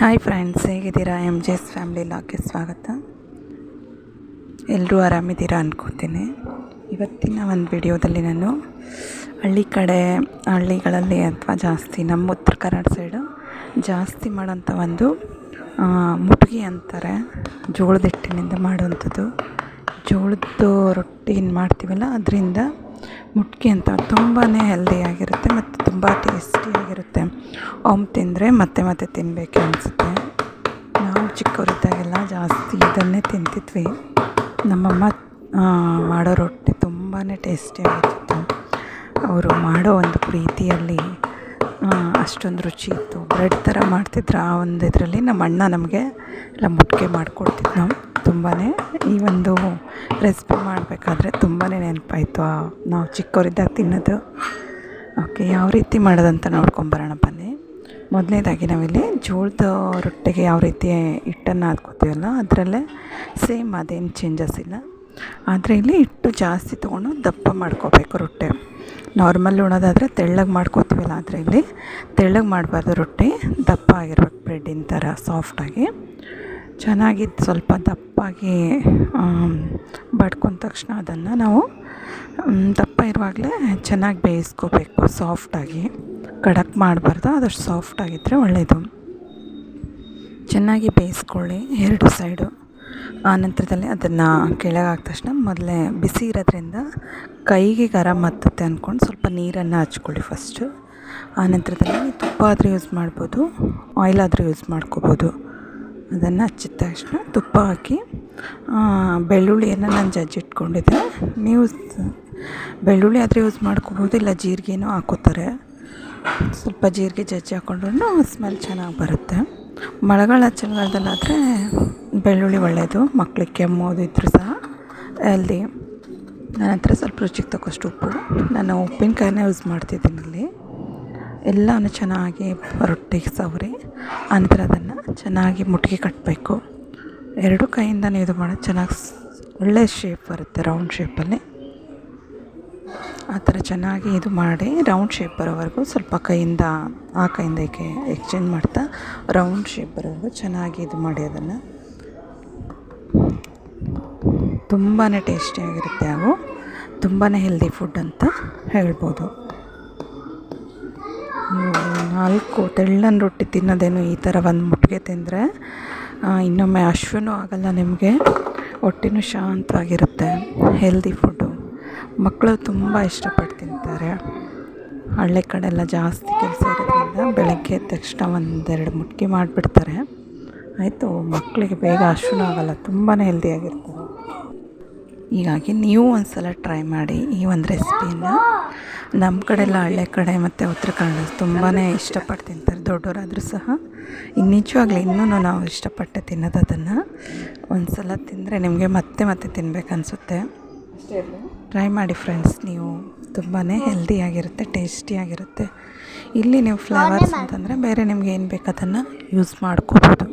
Hi friends, ಹೇಗಿದ್ದೀರಾ? M G S family ಲಾಕ್ಗೆ ಸ್ವಾಗತ. ಎಲ್ಲರೂ ಆರಾಮಿದ್ದೀರಾ ಅಂದ್ಕೋತೀನಿ ಇವತ್ತಿನ ಒಂದು ವಿಡಿಯೋದಲ್ಲಿ ನಾನು ಹಳ್ಳಿ ಕಡೆ, ಹಳ್ಳಿಗಳಲ್ಲಿ ಅಥವಾ ಜಾಸ್ತಿ ನಮ್ಮ ಉತ್ತರ ಕನ್ನಡ ಸೈಡು ಜಾಸ್ತಿ ಮಾಡೋಂಥ ಒಂದು ಮುಟ್ಗಿ ಅಂತಾರೆ. ಜೋಳದ ಹಿಟ್ಟಿನಿಂದ ಮಾಡುವಂಥದ್ದು. ಜೋಳದ್ದು ರೊಟ್ಟಿ ಏನು ಮಾಡ್ತೀವಲ್ಲ, ಅದರಿಂದ ಮುಟ್ಗಿ ಅಂತ ತುಂಬಾ ಟೇಸ್ಟಿಯಾಗಿರುತ್ತೆ ಒಮ್ಮೆ ತಿಂದರೆ ಮತ್ತೆ ಮತ್ತೆ ತಿನ್ನಬೇಕು ಅನಿಸುತ್ತೆ. ನಾವು ಚಿಕ್ಕವರಿದ್ದಾಗೆಲ್ಲ ಜಾಸ್ತಿ ಇದನ್ನೇ ತಿಂತಿದ್ವಿ. ನಮ್ಮಮ್ಮ ಮಾಡೋ ರೊಟ್ಟಿ ತುಂಬಾ ಟೇಸ್ಟಿಯಾಗಿತ್ತು ಅವರು ಮಾಡೋ ಒಂದು ಪ್ರೀತಿಯಲ್ಲಿ ಅಷ್ಟೊಂದು ರುಚಿ ಇತ್ತು. ಬ್ರೆಡ್ ಥರ ಮಾಡ್ತಿದ್ರು, ಆ ಒಂದು ಇದರಲ್ಲಿ ನಮ್ಮ ಅಣ್ಣ ನಮಗೆ ಎಲ್ಲ ಮುಟ್ಕೆ ನಾವು ತುಂಬಾ ಈ ಒಂದು ರೆಸಿಪಿ ಮಾಡಬೇಕಾದ್ರೆ ತುಂಬಾ ನೆನಪಾಯಿತು ನಾವು ಚಿಕ್ಕವರಿದ್ದಾಗ ತಿನ್ನೋದು. ಓಕೆ, ಯಾವ ರೀತಿ ಮಾಡೋದಂತ ನೋಡ್ಕೊಂಬರೋಣ ಬನ್ನಿ ಮೊದಲನೇದಾಗಿ ನಾವಿಲ್ಲಿ ಜೋಳದ ರೊಟ್ಟಿಗೆ ಯಾವ ರೀತಿ ಹಿಟ್ಟನ್ನು ಹಾಕ್ಕೋತೀವಲ್ಲ ಅದರಲ್ಲೇ ಸೇಮ್ ಅದೇನು ಚೇಂಜಸ್ ಇಲ್ಲ. ಆದರೆ ಇಲ್ಲಿ ಹಿಟ್ಟು ಜಾಸ್ತಿ ತೊಗೊಂಡು ದಪ್ಪ ಮಾಡ್ಕೋಬೇಕು ರೊಟ್ಟಿ. ನಾರ್ಮಲ್ ಉಣೋದಾದರೆ ತೆಳ್ಳಗೆ ಮಾಡ್ಕೋತೀವಲ್ಲ, ಆದರೆ ಇಲ್ಲಿ ತೆಳ್ಳಗೆ ಮಾಡಬಾರ್ದು ರೊಟ್ಟಿ. ದಪ್ಪ ಆಗಿರ್ಬೇಕು ಬ್ರೆಡ್ಡಿನ ಥರ ಸಾಫ್ಟಾಗಿ ಚೆನ್ನಾಗಿ ಸ್ವಲ್ಪ ದಪ್ಪಾಗಿ ಬಡ್ಕೊಂಡ ತಕ್ಷಣ ಅದನ್ನು ನಾವು ದಪ್ಪ ಇರುವಾಗಲೇ ಚೆನ್ನಾಗಿ ಬೇಯಿಸ್ಕೋಬೇಕು ಸಾಫ್ಟಾಗಿ ಕಡಕ್ ಮಾಡಬಾರ್ದು, ಆದಷ್ಟು ಸಾಫ್ಟಾಗಿದ್ದರೆ ಒಳ್ಳೆಯದು ಚೆನ್ನಾಗಿ ಬೇಯಿಸ್ಕೊಳ್ಳಿ ಎರಡು ಸೈಡು ಆನಂತರದಲ್ಲಿ ನಂತರದಲ್ಲಿ ಅದನ್ನು ಕೆಳಗೆ ಹಾಕಿದ ತಕ್ಷಣ ಮೊದಲೇ ಬಿಸಿ ಇರೋದ್ರಿಂದ ಕೈಗೆ ಗರಂ ಹತ್ತುತ್ತೆ ಅಂದ್ಕೊಂಡು ಸ್ವಲ್ಪ ನೀರನ್ನು ಹಚ್ಕೊಳ್ಳಿ ಫಸ್ಟು ಆನಂತರದಲ್ಲಿ ನಂತರದಲ್ಲಿ ತುಪ್ಪ ಆದರೂ ಯೂಸ್ ಮಾಡ್ಬೋದು ಆಯಿಲ್ ಆದರೂ ಯೂಸ್ ಮಾಡ್ಕೋಬೋದು. ಅದನ್ನು ಹಚ್ಚಿದ ತಕ್ಷಣ ತುಪ್ಪ ಹಾಕಿ ಬೆಳ್ಳುಳ್ಳಿಯನ್ನು ನಾನು ಜಜ್ಜಿಟ್ಕೊಂಡಿದ್ದೆ ನೀವು ಬೆಳ್ಳುಳ್ಳಿ ಆದರೆ ಯೂಸ್ ಮಾಡ್ಕೋಬೋದು, ಇಲ್ಲ ಜೀರಿಗೆನೂ ಹಾಕೋತಾರೆ. ಸ್ವಲ್ಪ ಜೀರಿಗೆ ಜಜ್ಜಿ ಹಾಕೊಂಡ್ರೂ ಸ್ಮೆಲ್ ಚೆನ್ನಾಗಿ ಬರುತ್ತೆ. ಮಳೆಗಾಲ ಚಳಿಗಾಲದಲ್ಲಾದರೆ ಬೆಳ್ಳುಳ್ಳಿ ಒಳ್ಳೆಯದು ಮಕ್ಳಿಗೆ ಕೆಮ್ಮೋದು ಇದ್ರೂ ಸಹ ಅಲ್ಲಿ ನನ್ನ ಹತ್ರ ಸ್ವಲ್ಪ ರುಚಿಗೆ ತಕ್ಕಷ್ಟು ಉಪ್ಪು. ನಾನು ಉಪ್ಪಿನಕಾಯಿನೇ ಯೂಸ್ ಮಾಡ್ತಿದ್ದೀನಿ ಇಲ್ಲಿ. ಎಲ್ಲನೂ ಚೆನ್ನಾಗಿ ರೊಟ್ಟಿಗೆ ಸವರಿ ನಂತರ ಅದನ್ನು ಚೆನ್ನಾಗಿ ಮುಟ್ಗಿ ಕಟ್ಟಬೇಕು ಎರಡು ಕೈಯಿಂದನೇ ಇದು ಮಾಡೋದು ಚೆನ್ನಾಗಿ ಸ್- ಒಳ್ಳೆ ಶೇಪ್ ಬರುತ್ತೆ ರೌಂಡ್ ಶೇಪಲ್ಲಿ ಆ ಥರ ಚೆನ್ನಾಗಿ ಇದು ಮಾಡಿ ರೌಂಡ್ ಶೇಪ್ ಬರೋವರೆಗೂ ಸ್ವಲ್ಪ ಕೈಯಿಂದ, ಆ ಕೈಯಿಂದ ಏಕೆ ಎಕ್ಸ್ಚೇಂಜ್ ಮಾಡ್ತಾ ರೌಂಡ್ ಶೇಪ್ ಬರೋವರೆಗೂ ಚೆನ್ನಾಗಿ ಇದು ಮಾಡಿ ಅದನ್ನು. ತುಂಬಾ ಟೇಸ್ಟಿಯಾಗಿರುತ್ತೆ ಅವು ತುಂಬಾ ಹೆಲ್ದಿ ಫುಡ್ ಅಂತ ಹೇಳ್ಬೋದು. ನಾಲ್ಕು ತೆಳ್ಳನ ರೊಟ್ಟಿ ತಿನ್ನೋದೇನು ಈ ಥರ ಒಂದು ಮುಟ್ಟಿಗೆ ತಿಂದರೆ ಇನ್ನೊಮ್ಮೆ ಅಶ್ವನೂ ಆಗಲ್ಲ ನಿಮಗೆ, ಹೊಟ್ಟೆನೂ ಶಾಂತವಾಗಿರುತ್ತೆ ಹೆಲ್ದಿ ಫುಡ್ಡು ಮಕ್ಕಳು ತುಂಬ ಇಷ್ಟಪಟ್ಟು ತಿಂತಾರೆ. ಹಳ್ಳಿ ಕಡೆ ಎಲ್ಲ ಜಾಸ್ತಿ ಕೆಲಸ ಇರೋದ್ರಿಂದ ಬೆಳಗ್ಗೆ ಎದ್ದ ತಕ್ಷಣ ಒಂದೆರಡು ಮುಟ್ಕಿ ಮಾಡಿಬಿಡ್ತಾರೆ. ಆಯಿತು, ಮಕ್ಕಳಿಗೆ ಬೇಗ ಅಶ್ವನೂ ಆಗಲ್ಲ ತುಂಬಾ ಹೆಲ್ದಿಯಾಗಿರ್ತಾರೆ ಹೀಗಾಗಿ ನೀವು ಒಂದು ಸಲ ಟ್ರೈ ಮಾಡಿ ಈ ಒಂದು ರೆಸಿಪಿನ ನಮ್ಮ ಕಡೆ ಎಲ್ಲ ಹಳ್ಳಿ ಕಡೆ ಮತ್ತು ಉತ್ತರ ಕನ್ನಡ ತುಂಬಾ ಇಷ್ಟಪಟ್ಟು ತಿಂತಾರೆ, ದೊಡ್ಡವರಾದರೂ ಸಹ. ಇನ್ನು ನಿಜವಾಗ್ಲೂ ಇನ್ನೂ ನಾವು ಇಷ್ಟಪಟ್ಟು ತಿನ್ನೋದು ಅದನ್ನು. ಒಂದು ಸಲ ತಿಂದರೆ ನಿಮಗೆ ಮತ್ತೆ ಮತ್ತೆ ತಿನ್ಬೇಕು ಅನಿಸುತ್ತೆ ಟ್ರೈ ಮಾಡಿ ಫ್ರೆಂಡ್ಸ್ ನೀವು ತುಂಬಾ ಹೆಲ್ದಿಯಾಗಿರುತ್ತೆ ಟೇಸ್ಟಿಯಾಗಿರುತ್ತೆ ಇಲ್ಲಿ ನೀವು ಫ್ಲವರ್ಸ್ ಅಂತಂದರೆ ಬೇರೆ ನಿಮ್ಗೆ ಏನು ಬೇಕು ಅದನ್ನು ಯೂಸ್ ಮಾಡ್ಕೋಬೋದು.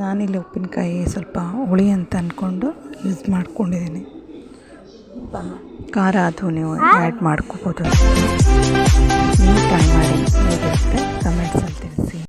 ನಾನಿಲ್ಲಿ ಉಪ್ಪಿನಕಾಯಿ ಸ್ವಲ್ಪ ಹುಳಿ ಅಂತ ಅಂದ್ಕೊಂಡು ಯೂಸ್ ಮಾಡ್ಕೊಂಡಿದ್ದೀನಿ. ಖಾರ ಅದು ನೀವು ಆ್ಯಡ್ ಮಾಡ್ಕೋಬೋದು. ನೀವು ಟ್ರೈ ಮಾಡಿ ಹೇಗಿರುತ್ತೆ? ಕಮೆಂಟ್ಸಲ್ಲಿ